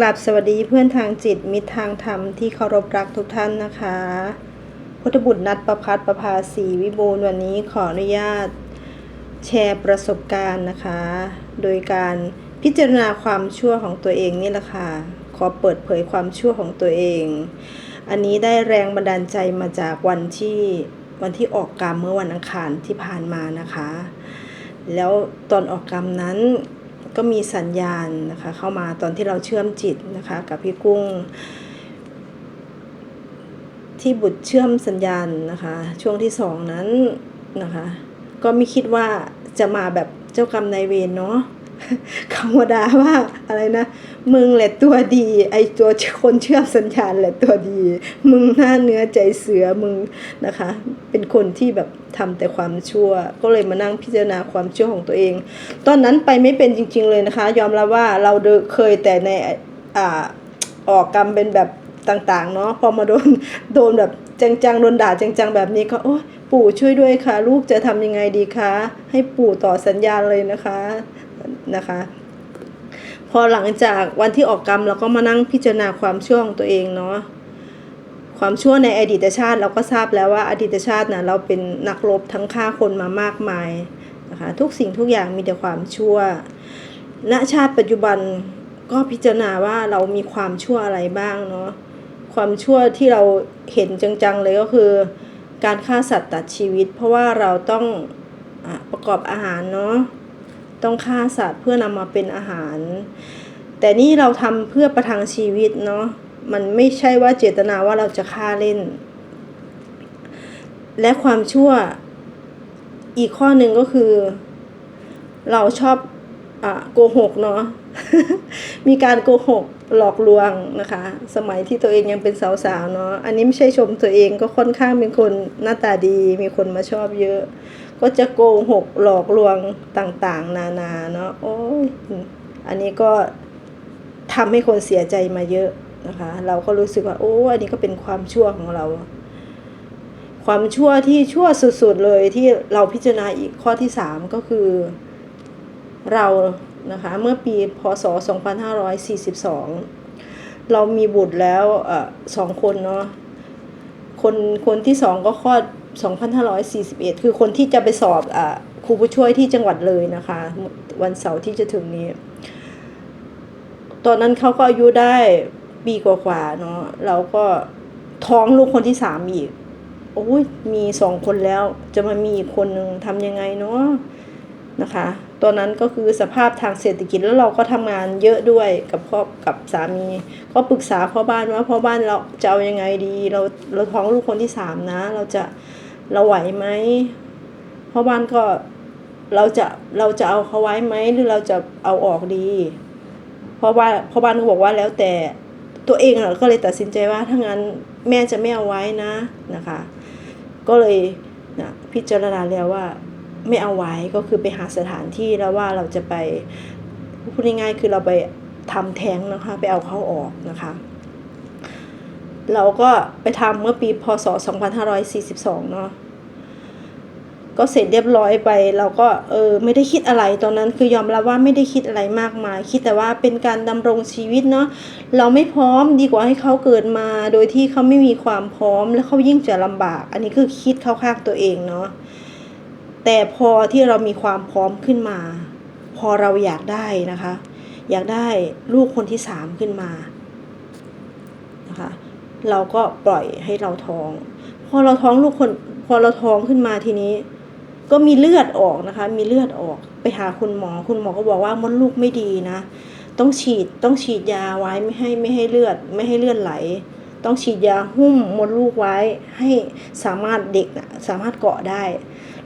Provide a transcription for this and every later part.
กราบสวัสดีเพื่อนทางจิตมิตรทางธรรมที่เคารพรักทุกท่านนะคะ พุทธบุตรนัดประพัฒน์ประภาสีวิบูลวันนี้ขออนุญาต แชร์ประสบการณ์นะคะ โดยการพิจารณาความชั่วของตัวเองนี่แหละค่ะ ขอเปิดเผยความชั่วของตัวเอง อันนี้ได้แรงบันดาลใจมาจากวันที่วันที่ออกกรรมเมื่อวันอังคารที่ผ่านมานะคะ แล้วตอนออกกรรมนั้น ก็มีสัญญาณนะคะเข้ามาตอนที่เราเชื่อมจิตนะคะกับพี่กุ้ง ที่บุตรเชื่อมสัญญาณนะคะ ช่วงที่สองนั้นนะคะ ก็ไม่คิดว่าจะมาแบบเจ้ากรรมนายเวรเนาะ เขามาดาว่าอะไรนะ มึงแหละตัวดี ไอตัวคนเชื่อมสัญญาณแหละตัวดี มึงหน้าเนื้อใจเสือมึงนะคะ เป็นคนที่แบบทำแต่ความชั่ว ก็เลยมานั่งพิจารณาความชั่วของตัวเอง ตอนนั้นไปไม่เป็นจริง ๆ เลยนะคะ ยอมรับว่าเราเคยแต่ในอ่าออกกรรมเป็นแบบต่างๆเนาะพอมาโดนโดนแบบจังๆโดนด่าจังๆแบบนี้ก็โอ้ปู่ช่วยด้วยค่ะ ลูกจะทำยังไงดีคะให้ปู่ต่อสัญญาณเลยนะคะ นะคะ พอหลังจากวันที่ออกกรรมเราก็มานั่งพิจารณาความชั่วของตัวเองเนาะความชั่วในอดีตชาติเราก็ทราบแล้วว่าอดีตชาตินะเราเป็นนักรบทั้งฆ่าคนมามากมายนะคะทุกสิ่งทุกอย่างมีแต่ความชั่ว ณชาติปัจจุบันก็พิจารณาว่าเรามีความชั่วอะไรบ้างเนาะความชั่วที่เราเห็นจังๆเลยก็คือ การฆ่าสัตว์ตัดชีวิต เพราะว่าเราต้องอประกอบอาหารเนาะ ต้องฆ่าสัตว์เพื่อนำมาเป็นอาหาร แต่นี่เราทำเพื่อประทังชีวิตเนาะมันไม่ใช่ว่าเจตนาว่าเราจะฆ่าเล่น และความชั่วอีกข้อหนึ่งก็คือ เราชอบอโกหกเนาะมีการโกหกหลอกลวงนะคะ สมัยที่ตัวเองยังเป็นสาวๆเนาะอันนี้ไม่ใช่ชมตัวเองก็ค่อนข้างเป็นคนหน้าตาดี มีคนมาชอบเยอะ ก็จะโกหกหลอกลวงต่างๆ นานาเนาะโอ้ยอันนี้ก็ทำให้คนเสียใจมาเยอะนะคะ เราก็รู้สึกว่า โอ้อันนี้ก็เป็นความชั่วของเรา ความชั่วที่ชั่วสุดๆเลยที่เราพิจารณาอีกข้อที่สามก็คือ เรานะคะเมื่อปีพศ 2542 เรามีบุตรแล้วอสองคนเนาะคนคนที่สองก็คลอด 2541 คือคนที่จะไปสอบอครูผู้ช่วยที่จังหวัดเลยนะคะ วันเสาร์ที่จะถึงนี้ ตอนนั้นเขาก็อายุได้ปีกว่าๆเนาะเราก็ท้องลูกคนที่สามอีกโอ้ยมีสองคนแล้ว จะมามีอีกคนหนึ่งทำยังไงเนาะนะคะ ตอนนั้นก็คือสภาพทางเศรษฐกิจแล้วเราก็ทำงานเยอะด้วยกับพ่อกับสามี ก็ปรึกษาพ่อบ้านว่าพ่อบ้านเราจะเอายังไงดี เราเราท้องลูกคนที่สามนะ เราจะ เราไหวไหมพ่อบ้านก็เราจะเราจะเอาเขาไว้ไหมหรือเราจะเอาออกดี เพราะว่าพ่อบ้านก็บอกว่าแล้วแต่ตัวเองเราก็เลยตัดสินใจว่าถ้างั้นแม่จะไม่เอาไว้นะนะคะ ก็เลยนะพิจารณาแล้วว่าไม่เอาไว้ก็คือไปหาสถานที่แล้วว่าเราจะไปพูดง่ายๆคือเราไปทำแท้งนะคะ ไปเอาเขาออกนะคะ เราก็ไปทำเมื่อปีพศ 2542 เนาะก็เสร็จเรียบร้อยไปเราก็เออไม่ได้คิดอะไรตอนนั้นคือยอมรับว่าไม่ได้คิดอะไรมากมาย คิดแต่ว่าเป็นการดำรงชีวิตเนาะเราไม่พร้อมดีกว่าให้เขาเกิดมา โดยที่เขาไม่มีความพร้อมแล้วเขายิ่งจะลำบาก อันนี้คือคิดเข้าข้างตัวเองเนาะแต่พอที่เรามีความพร้อมขึ้นมา พอเราอยากได้นะคะ อยากได้ลูกคนที่สามขึ้นมานะคะ เราก็ปล่อยให้เราท้อง พอเราท้องลูกคน พอเราท้องขึ้นมาทีนี้ ก็มีเลือดออกนะคะ มีเลือดออกไปหาคุณหมอ คุณหมอก็บอกว่ามดลูกไม่ดีนะ ต้องฉีดต้องฉีดยาไว้ไม่ให้ไม่ให้เลือด ไม่ให้เลือดไหล ต้องฉีดยาหุ้มมดลูกไว้ให้สามารถเด็กนะสามารถเกาะได้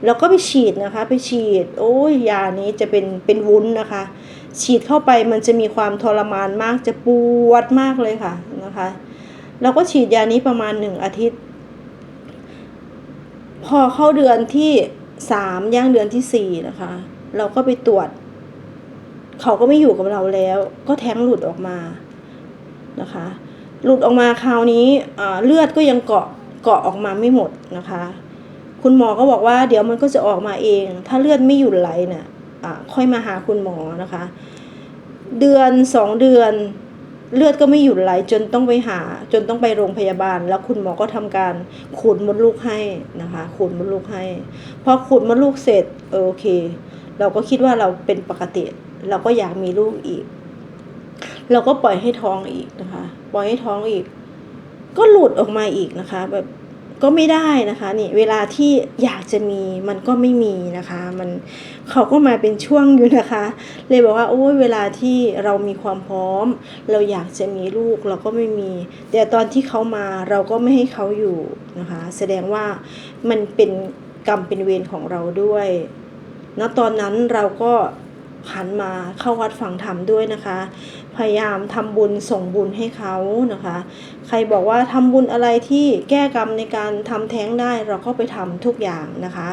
แล้วก็ไปฉีดนะคะ ไปฉีด โอ้ยยานี้จะเป็นเป็นวุ้นนะคะ ฉีดเข้าไปมันจะมีความทรมานมากจะปวดมากเลยค่ะนะคะ เราก็ฉีดยานี้ประมาณหนึ่งอาทิตย์ พอเข้าเดือนที่สามย่างเดือนที่สี่นะคะ เราก็ไปตรวจ เขาก็ไม่อยู่กับเราแล้ว ก็แท้งหลุดออกมานะคะ หลุดออกมาคราวนี้เลือดก็ยังเกาะเกาะออกมาไม่หมดนะคะ คุณหมอก็บอกว่าเดี๋ยวมันก็จะออกมาเอง ถ้าเลือดไม่หยุดไหลเนี่ยค่อยมาหาคุณหมอนะคะ เดือนสองเดือน เลือดก็ไม่หยุดไหลจนต้องไปหา จนต้องไปโรงพยาบาล แล้วคุณหมอก็ทำการขูดมดลูกให้นะคะขูดมดลูกให้พอขูดมดลูกเสร็จโอเค เราก็คิดว่าเราเป็นปกติ เราก็อยากมีลูกอีก เราก็ปล่อยให้ท้องอีกนะคะ ปล่อยให้ท้องอีก ก็หลุดออกมาอีกนะคะ แบบ ก็ไม่ได้นะคะนี่เวลาที่อยากจะมีมันก็ไม่มีนะคะ มันเขาก็มาเป็นช่วงอยู่นะคะ เลยบอกว่าโอ้ยเวลาที่เรามีความพร้อม เราอยากจะมีลูกเราก็ไม่มี แต่ตอนที่เขามาเราก็ไม่ให้เขาอยู่นะคะ แสดงว่ามันเป็นกรรมเป็นเวรของเราด้วยณตอนนั้นเราก็หันมาเข้าวัดฝังธรรมด้วยนะคะ พยายามทำบุญส่งบุญให้เขานะคะ ใครบอกว่าทำบุญอะไรที่แก้กรรมในการทำแท้งได้เราก็ไปทำทุกอย่างนะคะ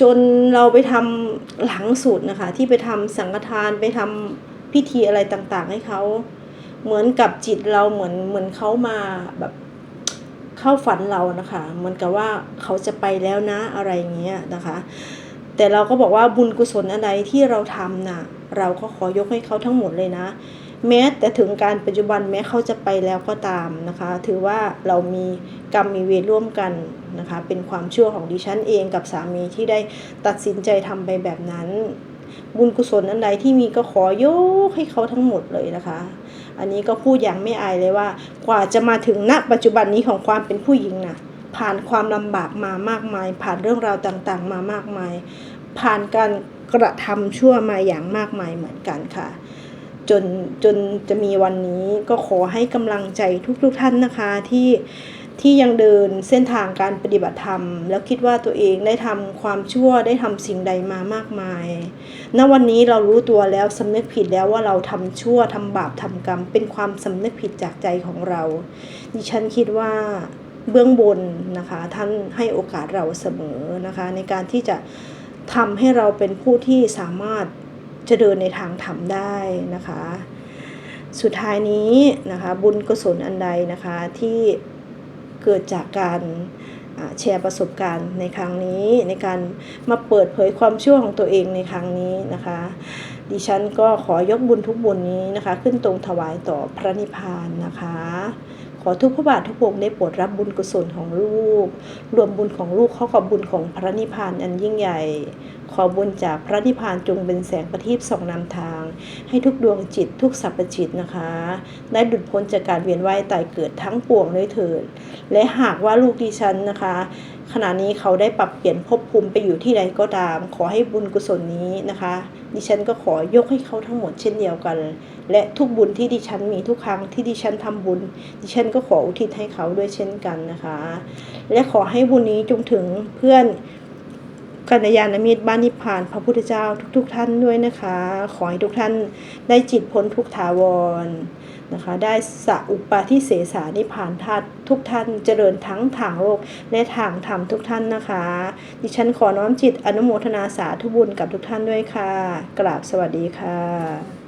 จนเราไปทำหลังสุดนะคะ ที่ไปทำสังฆทานไปทำพิธีอะไรต่างๆ ให้เขาเหมือนกับจิตเราเหมือนเหมือนเขามาแบบเข้าฝันเรานะคะเหมือนกับว่าเขาจะไปแล้วนะอะไรอย่างเงี้ยนะคะ แต่เราก็บอกว่าบุญกุศลอะไรที่เราทำน่ะ เราก็ขอยกให้เขาทั้งหมดเลยนะ แม้แต่ถึงการปัจจุบันแม้เขาจะไปแล้วก็ตามนะคะ ถือว่าเรามีกรรมมีเวรร่วมกันนะคะ เป็นความชั่วของดิฉันเองกับสามีที่ได้ตัดสินใจทำไปแบบนั้น บุญกุศลอันใดที่มีก็ขอยกให้เขาทั้งหมดเลยนะคะ อันนี้ก็พูดอย่างไม่อายเลยว่า กว่าจะมาถึงณปัจจุบันนี้ของความเป็นผู้หญิงนะผ่านความลำบากมามากมาย ผ่านเรื่องราวต่างๆ มามากมาย ผ่านการกระทำชั่วมาอย่างมากมายเหมือนกันค่ะ จนจนจะมีวันนี้ก็ขอให้กำลังใจทุกๆทท่านนะคะที่ที่ยังเดินเส้นทางการปฏิบัติธรรม แล้วคิดว่าตัวเองได้ทำความชั่วได้ทำสิ่งใดมามากมาย ณ วันนี้เรารู้ตัวแล้วสำนึกผิดแล้วว่าเราทำชั่วทำบาปทำกรรม เป็นความสำนึกผิดจากใจของเรา ดิฉันคิดว่าเบื้องบนนะคะท่านให้โอกาสเราเสมอนะคะในการที่จะทำให้เราเป็นผู้ที่สามารถ จะเดินในทางธรรมได้นะคะ สุดท้ายนี้นะคะบุญกุศลอันใดนะคะที่เกิดจากการแชร์ประสบการณ์ในครั้งนี้ในการมาเปิดเผยความชั่วของตัวเองในครั้งนี้นะคะ ดิฉันก็ขอยกบุญทุกบุญนี้นะคะ ขึ้นตรงถวายต่อพระนิพพานนะคะ ขอทุกพระบาททุกองค์ได้โปรดรับบุญกุศลของลูก รวมบุญของลูกเข้ากับบุญของพระนิพพานอันยิ่งใหญ่ ขอบุญจากพระนิพพานจงเป็นแสงประทีปส่องนำทาง ให้ทุกดวงจิตทุกสรรพจิตนะคะ ได้หลุดพ้นจากการเวียนว่ายตายเกิดทั้งปวงเลยเถิด และหากว่าลูกดิฉันนะคะ ขณะนี้เขาได้ปรับเปลี่ยนภพภูมิไปอยู่ที่ใดก็ตาม ขอให้บุญกุศลนี้นะคะ ดิฉันก็ขอยกให้เขาทั้งหมดเช่นเดียวกัน และทุกบุญที่ดิฉันมีทุกครั้งที่ดิฉันทำบุญ ดิฉันก็ขออุทิศให้เขาด้วยเช่นกันนะคะ และขอให้บุญนี้จงถึงเพื่อน กัลยาณมิตรบ้านนิพพานพระพุทธเจ้าทุก ๆ ท่านด้วยนะคะ ขอให้ทุกท่านได้จิตพ้นทุกถาวรนะคะ ได้สะอุปาทิเสสานิพพานธาตุทุกท่านเจริญทั้งทางโลกและทางธรรมทุกท่านนะคะ ดิฉันขอน้อมจิตอนุโมทนาสาธุบุญกับทุกท่านด้วยค่ะ กราบสวัสดีค่ะ